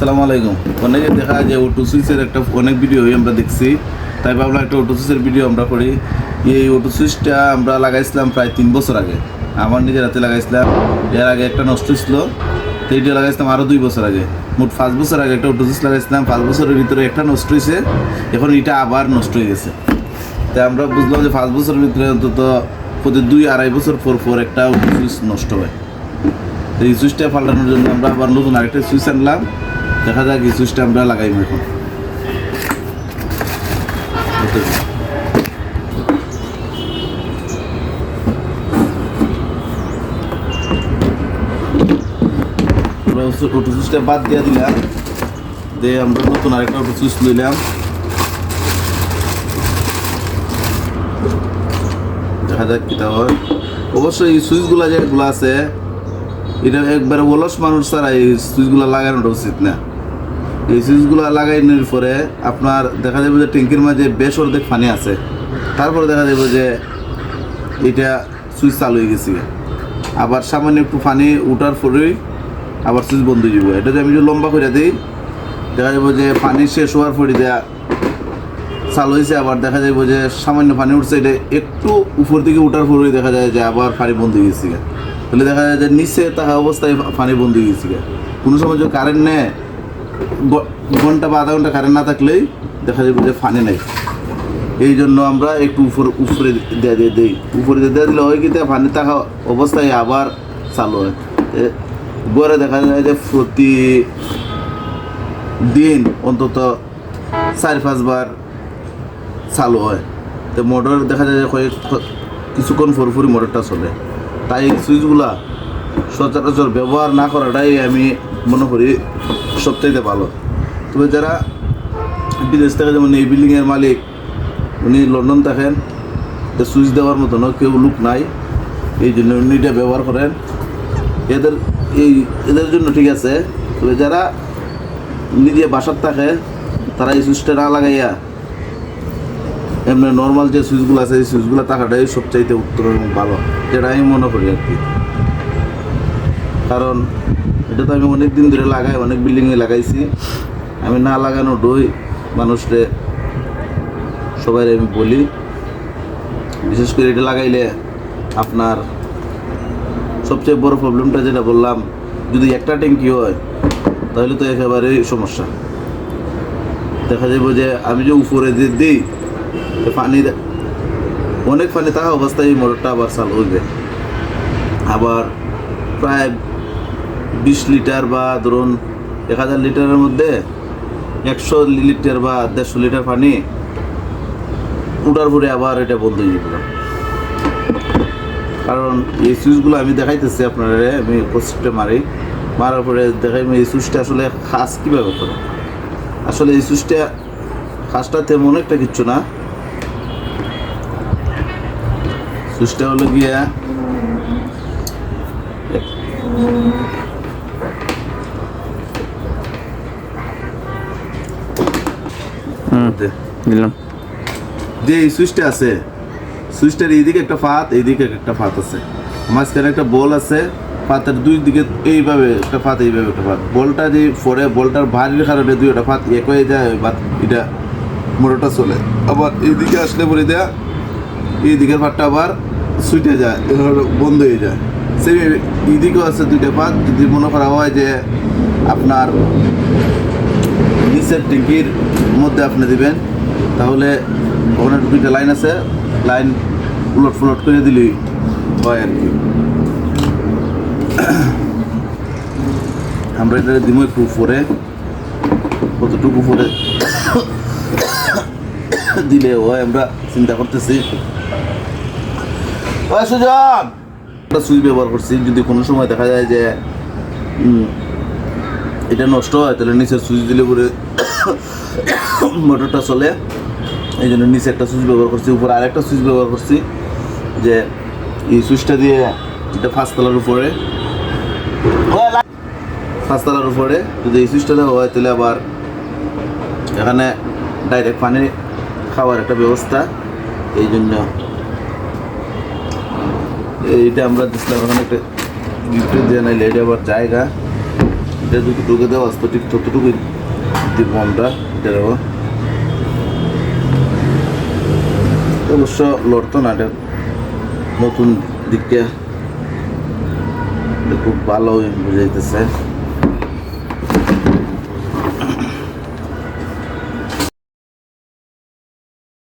আসসালামু আলাইকুম। অনেকে দেখা যায় ওটু সুইচের একটা অনেক ভিডিও আমরা দেখছি। তাই ভাবলাম একটা ওটু সুইচের ভিডিও আমরা করি। এই ওটু সুইচটা আমরা লাগাইছিলাম প্রায় তিন বছর আগে। আমার নিজের হাতে লাগাইছিলাম। এর আগে একটা নষ্ট ছিল। তো এইটা লাগাইছিলাম আরও দুই বছর আগে। মোট পাঁচ বছর আগে একটা ওটু সুইচ লাগাইছিলাম। পাঁচ বছরের ভিতরে একটা নষ্ট হয়েছে এখন এটা আবার নষ্ট হয়ে গেছে। তাই আমরা বুঝলাম যে পাঁচ বছরের ভিতরে অন্তত প্রতি দুই আড়াই বছর পর পর একটা সুইচ নষ্ট হয়। তো এই সুইচটা পাল্টানোর জন্য আমরা আবার নতুন আরেকটা সুইচ আনলাম। দেখা যাক এই সুইচটা আমরা লাগাইব এখন। অটো সুইচটা বাদ দিয়ে দিলাম। দিয়ে আমরা নতুন আরেকটা অটো সুইচ লইলাম। দেখা যাক কিটা হয়। অবশ্যই এই সুইচগুলা যেগুলো আছে, এটা একবারে অলস মানুষ ছাড়া এই সুইচগুলো লাগানোটা উচিত না। এই সুইচগুলো লাগানোর পরে আপনার দেখা যাবে যে ট্যাঙ্কির মাঝে বেশ অর্ধেক পানি আছে। তারপরে দেখা যাবে যে এটা সুইচ চালু হয়ে গেছে। আবার সামান্য একটু পানি উঠার পরেই আবার সুইচ বন্ধ হয়ে যাবে। এটা যদি আমি যদি লম্বা করে দিই, দেখা যাবে যে পানি শেষ হওয়ার পরে দেয়া চালু হয়েছে, আবার দেখা যাবে যে সামান্য পানি উঠছে, এটা একটু উপর দিকে উঠার পরেই দেখা যায় যে আবার পানি বন্ধ হয়ে গেছে। তাহলে দেখা যায় যে নিচে থাকা অবস্থায় পানি বন্ধ হয়ে গেছে। কোনো সময় যদি কারেন্ট নেয় ঘণ্টা বা আধা ঘণ্টা কারেন্ট না থাকলেই দেখা যাবে যে পানি নাই। এই জন্য আমরা একটু উপর উপরে দিয়ে দিয়ে দিই। উপরে দিয়ে দিলে হয় কি পানি থাকা অবস্থায় আবার চালু হয়। গড়ে দেখা যায় যে প্রতি দিন অন্তত চার পাঁচবার চালু হয়। তো মোটর দেখা যায় যে কয়েক কিছুক্ষণ ফুরফুরি মোটরটা চলে। তাই সুইচগুলা সচরাচর ব্যবহার না করাটাই আমি মনে করি সবচাইতে ভালো। তবে যারা বিদেশ থেকে যেমন এই বিল্ডিংয়ের মালিক, উনি লন্ডন থাকেন সুইচ দেওয়ার মতনও কেউ লোক নাই, এই জন্য উনি এটা ব্যবহার করেন। এদের এই, এদের জন্য ঠিক আছে, তবে যারা নিজে বাসার থাকে, তারা এই সুইচটা না লাগাইয়া, এমনি নর্মাল যে সুইচগুলো আছে, এই সুইচগুলো থাকাটাই সবচাইতে উত্তর এবং ভালো। যেটা আমি মনে করি আর কি। কারণ এটা তো আমি অনেক দিন ধরে লাগাই, অনেক বিল্ডিংয়ে লাগাইছি। আমি না লাগানো ডই, মানুষরে সবাই আমি বলি। বিশেষ করে এটা লাগাইলে আপনার সবচেয়ে বড় প্রবলেমটা যেটা বললাম, যদি একটা ট্যাঙ্কি হয়, তাহলে তো একেবারেই সমস্যা। দেখা যাবে যে আমি যে উপরে দিয়ে দিই পানি অনেক পানি থাকা অবস্থায় এই মোটরটা আবার চালু হইবে। আবার প্রায় বিশ লিটার বা ধরুন এক হাজার লিটারের মধ্যে একশো লিটার বা দেড়শো লিটার পানি উঠার পরে আবার এটা বন্ধ হয়ে যাবে। কারণ এই সুইচগুলো আমি দেখাইতেছি আপনারা, আমি প্রসেসটা মারি, মারার পরে দেখাই এই সুইচটা আসলে খাস কীভাবে করে? আসলে এই সুইচটা খাসটা তেমন একটা কিচ্ছু না। সুইচটা হলো গিয়া দিলাম। যে এই সুইচটা আছে। সুইচটার এইদিকে একটা ফাত এইদিকে একটা ফাত আছে। মাঝখানে একটা বল আছে ফাতের দুই দিকে এইভাবে একটা ফাত এইভাবে একটা ফাত বলটা যে পরে বলটার ভারীর কারণে দুই একটা ফাত এক হয়ে যায় বা এটা মোটরটা চলে। আবার এইদিকে আসলে পরে দেয়া এই দিকের ফাটটা আবার সুইটে যায় বন্ধ হয়ে যায়। সেই এইদিকেও আছে দুইটা ফাত যদি মনে করা হয় যে আপনার নিচের ট্যাঙ্কির মধ্যে আপনি দিবেন। তাহলে ওখানে দুইটা লাইন আছে, লাইন উলট ফুলট করে দিলেই হয় আর কি। আমরা এটা দিব একটু উপরে। কতটুকু উপরে দিলে হয় আমরা চিন্তা করতেছি। সুজন! একটা সুইচ ব্যবহার করছি, যদি কোনো সময় দেখা যায় যে এটা নষ্ট হয়, তাহলে নিচের সুইচ দিলে পরে মোটরটা চলে। এই জন্য নিচে একটা সুইচ ব্যবহার করছি, উপরে আরেকটা সুইচ ব্যবহার করছি, যে এই সুইচটা দিয়ে এটা পাঁচতলার উপরে। পাঁচতলার উপরে যদি এই সুইচটা দেওয়া হয়, তাহলে আবার এখানে ডাইরেক্ট পানি খাওয়ার একটা ব্যবস্থা। এই জন্য এইটা আমরা দিচ্ছিলাম ওখানে একটা গিফট দিয়ে নাইলে এটা আবার জায়গা। এটা যতটুকু দেওয়া আসতো ঠিক ততটুকুই দিব আমরা এটারও অবশ্য লড়তো না, এটা নতুন দিকটা খুব ভালো বুঝাইতেছে।